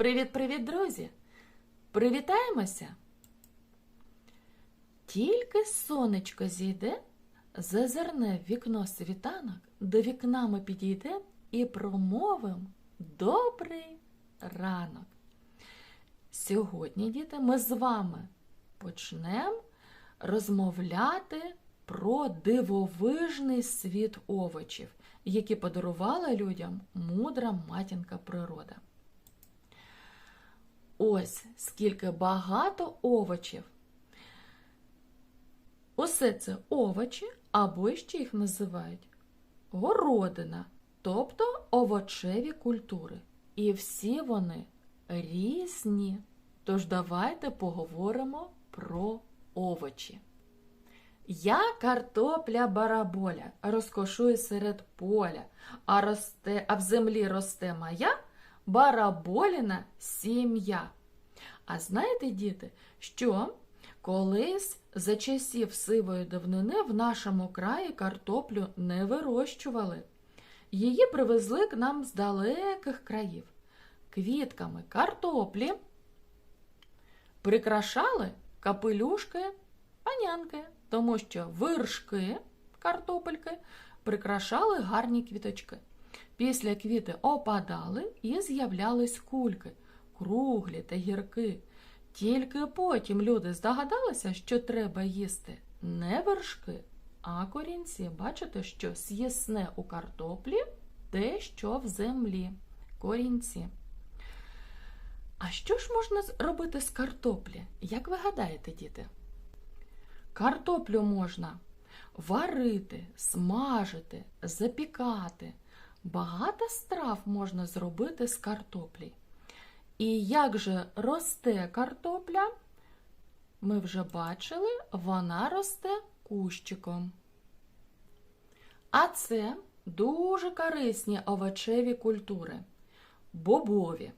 Привіт-привіт, друзі! Привітаємося! Тільки сонечко зійде, зазирне в вікно світанок, до вікна ми підійдемо і промовимо добрий ранок. Сьогодні, діти, ми з вами почнемо розмовляти про дивовижний світ овочів, які подарувала людям мудра матінка природа. Ось скільки багато овочів. Усе це овочі, або ще їх називають городина, тобто овочеві культури. І всі вони різні. Тож давайте поговоримо про овочі. Я картопля бараболя, розкошую серед поля, а, росте, а в землі росте моя бараболіна сім'я. А знаєте, діти, що колись за часів сивої давнини в нашому краї картоплю не вирощували. Її привезли к нам з далеких країв. Квітками картоплі прикрашали капелюшки панянки, тому що виршки картопельки прикрашали гарні квіточки. Після квіти опадали і з'являлись кульки, круглі та гірки. Тільки потім люди здогадалися, що треба їсти не вершки, а корінці. Бачите, що з'ясне у картоплі те, що в землі. Корінці. А що ж можна робити з картоплі? Як ви гадаєте, діти? Картоплю можна варити, смажити, запікати. Багато страв можна зробити з картоплі. І як же росте картопля? Ми вже бачили, вона росте кущиком. А це дуже корисні овочеві культури, бобові.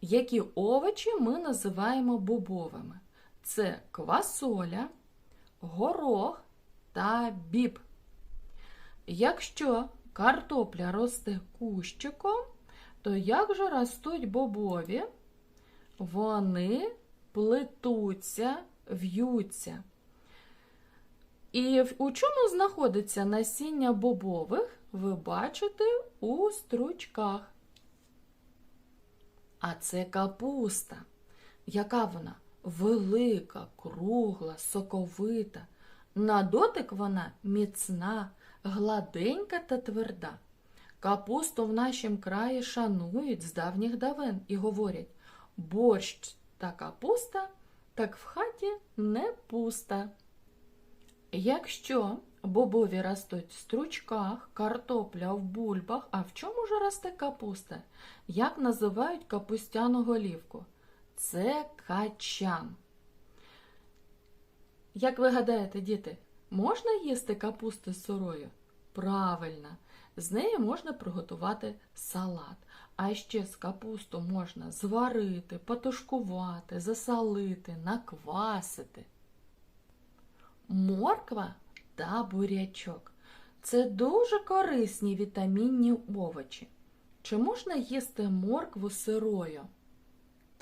Які овочі ми називаємо бобовими? Це квасоля, горох та біб. Якщо картопля росте кущиком, то як же ростуть бобові? Вони плетуться, в'ються. І у чому знаходиться насіння бобових, ви бачите у стручках. А це капуста. Яка вона? Велика, кругла, соковита. На дотик вона міцна, гладенька та тверда. Капусту в нашім краї шанують з давніх давен і говорять борщ та капуста, так в хаті не пуста. Якщо бобові ростуть в стручках, картопля в бульбах, а в чому ж росте капуста? Як називають капустяну голівку? Це качан. Як ви гадаєте, діти, можна їсти капусту сирою? Правильно, з неї можна приготувати салат. А ще з капусту можна зварити, потушкувати, засолити, наквасити. Морква та бурячок це дуже корисні вітамінні овочі. Чи можна їсти моркву сирою?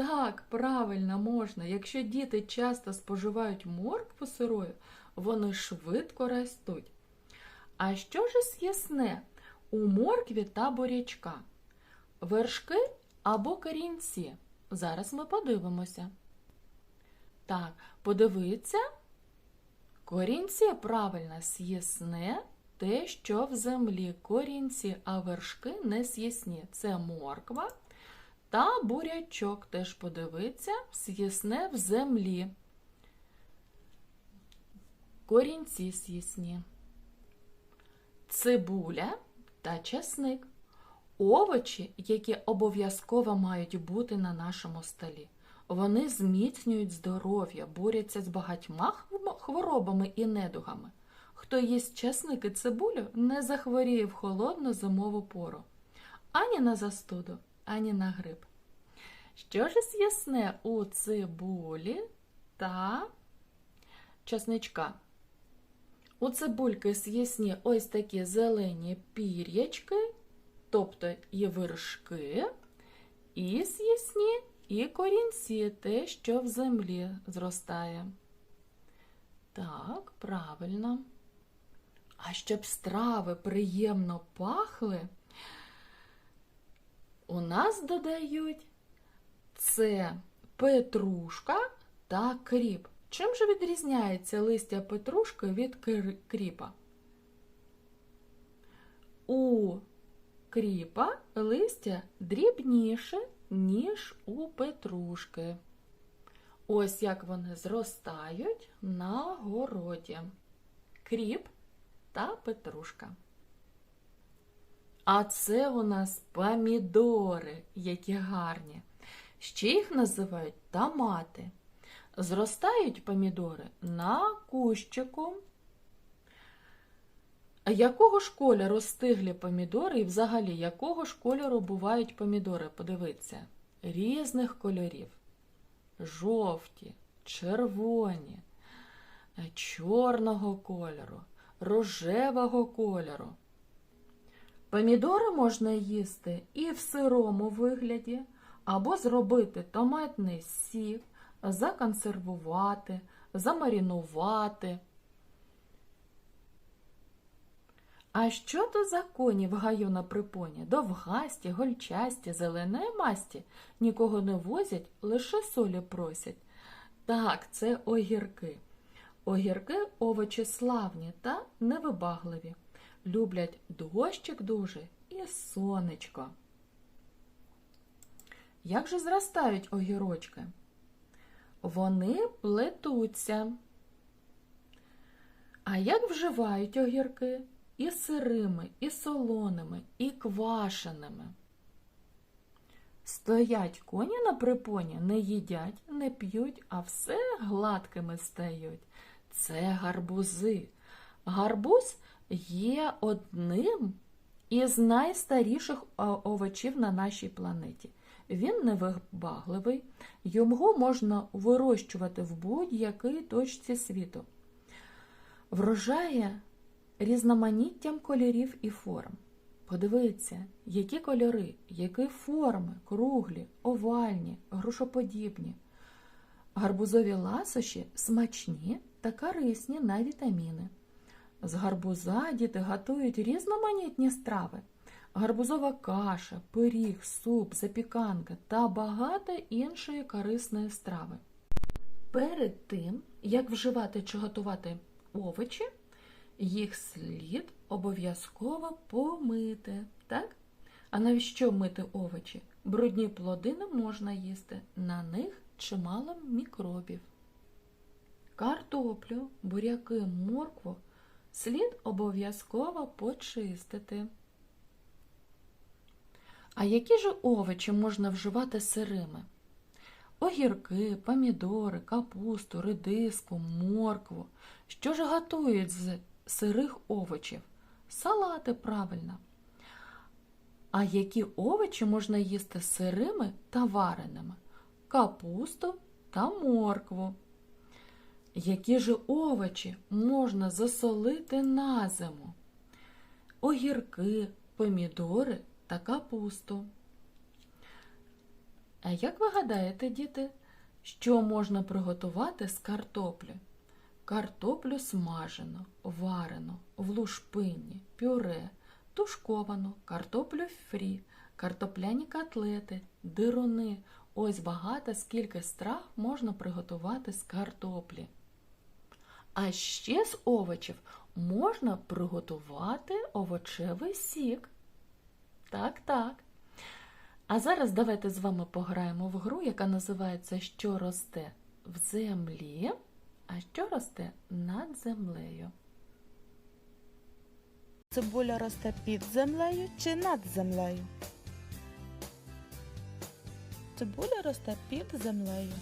Так, правильно можна. Якщо діти часто споживають моркву сирою, вони швидко ростуть. А що ж з'ясне у моркві та бурячка? Вершки або корінці? Зараз ми подивимося. Так, подивіться. Корінці правильно з'ясне те, що в землі корінці, а вершки не з'ясні. Це морква та бурячок. Теж подивиться, з'ясне в землі. Корінці з'ясні. Цибуля та чесник. Овочі, які обов'язково мають бути на нашому столі. Вони зміцнюють здоров'я, борються з багатьма хворобами і недугами. Хто їсть чесник і цибулю, не захворіє в холодну зимову пору. Ані на застуду, ані на грип. Що ж з'ясне у цибулі та чесничка? У цибульки з'ясні ось такі зелені пір'ячки, тобто і вершки, і з'ясні і корінці, те, що в землі зростає. Так, правильно. А щоб страви приємно пахли, у нас додають це петрушка та кріп. Чим же відрізняється листя петрушки від кріпа? У кріпа листя дрібніше, ніж у петрушки. Ось як вони зростають на городі. Кріп та петрушка. А це у нас помідори, які гарні. Ще їх називають томати. Зростають помідори на кущику. Якого ж кольору стиглі помідори і взагалі якого ж кольору бувають помідори? Подивіться, різних кольорів. Жовті, червоні, чорного кольору, рожевого кольору. Помідори можна їсти і в сирому вигляді, або зробити томатний сік, законсервувати, замарінувати. А що то за коні в гаю на припоні? Довгасті, гольчасті, зеленої масті. Нікого не возять, лише солі просять. Так, це огірки. Огірки овочі славні та невибагливі. Люблять дощик дуже і сонечко. Як же зростають огірочки? Вони плетуться. А як вживають огірки? І сирими, і солоними, і квашеними. Стоять коні на припоні, не їдять, не п'ють, а все гладкими стають. Це гарбузи. Гарбуз є одним із найстаріших овочів на нашій планеті. Він невибагливий, його можна вирощувати в будь-якій точці світу. Врожає різноманіттям кольорів і форм. Подивіться, які кольори, які форми, круглі, овальні, грушоподібні. Гарбузові ласощі смачні та корисні на вітаміни. З гарбуза діти готують різноманітні страви. Гарбузова каша, пиріг, суп, запіканка та багато іншої корисної страви. Перед тим, як вживати чи готувати овочі, їх слід обов'язково помити. Так? А навіщо мити овочі? Брудні плоди не можна їсти, на них чимало мікробів. Картоплю, буряки, моркву слід обов'язково почистити. А які ж овочі можна вживати сирими? Огірки, помідори, капусту, редиску, моркву. Що ж готують з сирих овочів? Салати правильно. А які овочі можна їсти сирими та вареними? Капусту та моркву. Які ж овочі можна засолити на зиму? Огірки, помідори та капусту. А як ви гадаєте, діти, що можна приготувати з картоплі? Картоплю смажену, варену, в лушпинні, пюре, тушковану, картоплю фрі, картопляні котлети, дируни. Ось багато скільки страв можна приготувати з картоплі. А ще з овочів можна приготувати овочевий сік. Так, так. А зараз давайте з вами пограємо в гру, яка називається Що росте в землі, а що росте над землею. Цибуля росте під землею чи над землею? Цибуля росте під землею.